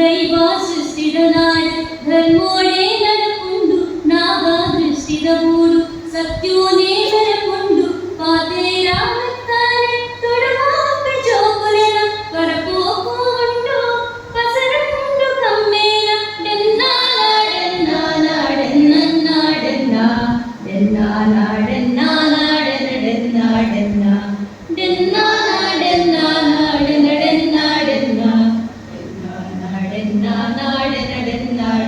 ദൈവാസൃഷ്ടിതനായ ധർമ്മോടെ നടപ്പുണ്ടു. നാഗാദൃഷ്ടിതമൂടു സത്യോനെ വരപ്പുണ്ടു. പാതേരാമത്താനെ തൊടുവാപ്പി ചോകുലന പറപ്പോക്കുണ്ടോ പസരമുണ്ടു കമ്മേന ഡെന്നാനാടെന്നാനാടെന്നാടെന്നാ நன்னாள் என்னிடந்தாள்